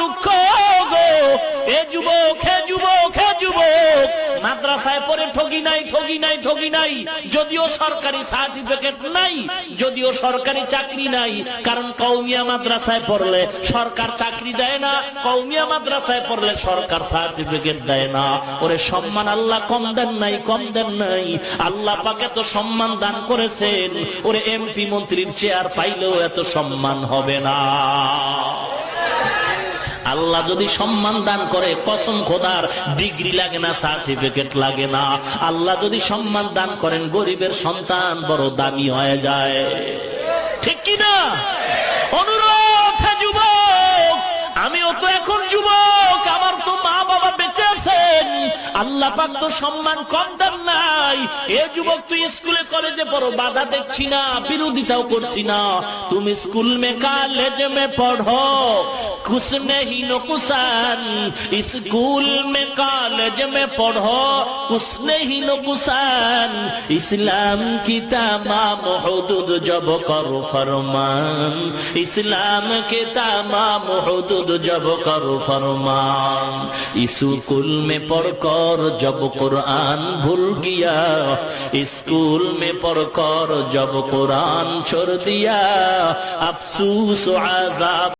দুঃখ গো। এ যুবক, হে যুবক হে যুবক। মাদ্রাসায় পড়ে ঠগি নাই ঠগি নাই ঠগি নাই। যদিও সরকারি সার্টিফিকেট নাই, যদিও সরকারি চাকরি নাই। কারণ কৌমিয়া মাদ্রাসায় পড়লে সরকার চাকরি দেয় না কৌমিয়া মাদ্রাসায় পড়লে সরকার সার্টিফিকেট দেয় না। ওরে সম্মান আল্লাহ কম দেন নাই, কম দেন নাই। আল্লাহ পাকে তো সম্মান দান করেছেন। ওরে এমপি মন্ত্রীর চেয়ার পাইলেও এত সম্মান হবে না। আল্লাহ যদি সম্মান দান করে, কসম খোদার, ডিগ্রি লাগে না, সার্টিফিকেট লাগে না। আল্লাহ যদি সম্মান দান করেন, গরিবের সন্তান বড় দামি হয়ে যায়। ঠিক কি না অনুরোধ যুবক, আমিও তো এখন যুবক। আল্লাহ পাক তো সম্মান কম দেন নাই। এ যুবক, তুই স্কুলে, কলেজে পড়ো, বাধা দেখছি না, বিরোধিতাও করছি না। তুমি স্কুল মে, কলেজে মে পড়ো কুছ নেহি নুকসান স্কুল মে, কলেজে মে পড়ো কুছ নেহি নুকসান ইসলাম কি তামাম হুদুদ জব করো ফরমান। ইসলাম কে তামাম হুদুদ জব করো ফরমান। স্কুল মে পড় पढ़कर जब कुरान भूल गया स्कूल में पढ़कर जब कुरान छोड़ दिया अफसूस आजाब